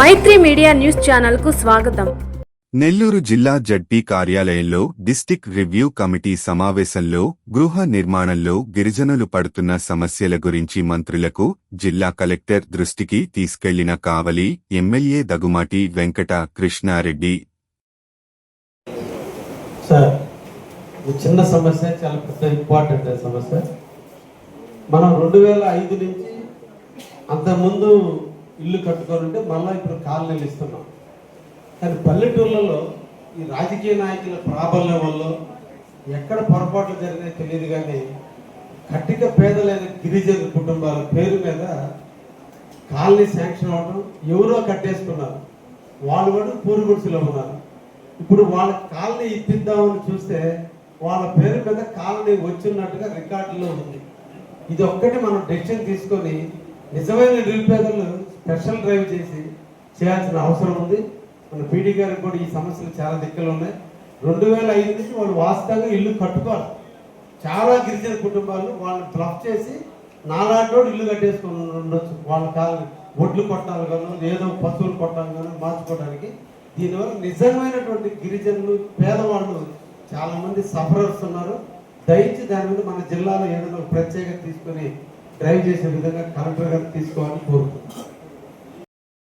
మైత్రి media news ఛానల్కు స్వాగతం. నెల్లూరు జిల్లా జడ్పీ కార్యాలయంలో డిస్టిక్ రివ్యూ కమిటీ సమావేశంలో గృహ నిర్మాణంలో గిరిజనులు పడుతున్న సమస్యల గురించి మంత్రులకు జిల్లా కలెక్టర్ దృష్టికి తీసుకెళ్ళిన కావలి ఎమ్మెల్యే దగుమాటి వెంకట కృష్ణారెడ్డి. సార్ ఇది చిన్న సమస్య చాలా పెద్ద ఇంపార్టెంట్ సమస్య. మనం రెండు వేల ఐదు నుంచి అంతకుముందు ఇల్లు కట్టుకొని ఉంటే మళ్ళీ ఇప్పుడు కాలనీలు ఇస్తున్నాం. కానీ పల్లెటూళ్ళలో ఈ రాజకీయ నాయకుల ప్రాబల్యం వల్ల ఎక్కడ పొరపాట్లు జరిగినాయి తెలియదు కానీ కట్టిక పేదలైన గిరిజన కుటుంబాల పేరు మీద కాలనీ శాంక్షన్ అవ్వడం ఎవరో కట్టేసుకున్నారు. వాళ్ళు కూడా పూరి గుడిసెలో ఉన్నారు. ఇప్పుడు వాళ్ళ కాలనీ ఇప్పిద్దామని చూస్తే వాళ్ళ పేరు మీద కాలనీ వచ్చినట్టుగా రికార్డులో ఉంది. ఇది ఒక్కటి మనం డెసిషన్ తీసుకొని నిజమైన నిరుపేదలు స్పెషల్ డ్రైవ్ చేసి చేయాల్సిన అవసరం ఉంది. మన పీడీ గారికి కూడా ఈ సమస్యలు చాలా దిక్కులు ఉన్నాయి. రెండు వేల ఐదు నుంచి వాళ్ళు వాస్తవంగా ఇల్లు కట్టుకోవాలి. చాలా గిరిజన కుటుంబాలు వాళ్ళని బ్లఫ్ చేసి నాలాంటి ఇల్లు కట్టేసుకొని ఉండొచ్చు. వాళ్ళ కాళ్ళు ఒడ్లు కొట్టాలి గాను ఏదో పశువులు కొట్టాలి కాను మార్చుకోవడానికి. దీనివల్ల నిజమైనటువంటి గిరిజనులు పేదవాళ్ళు చాలామంది సఫరర్స్ ఉన్నారు. దయచి దాని మీద మన జిల్లాలో ఏదైనా ప్రత్యేకత తీసుకొని డ్రైవ్ చేసే విధంగా కలెక్టర్ గారు తీసుకోవాలని కోరుకుంటున్నాను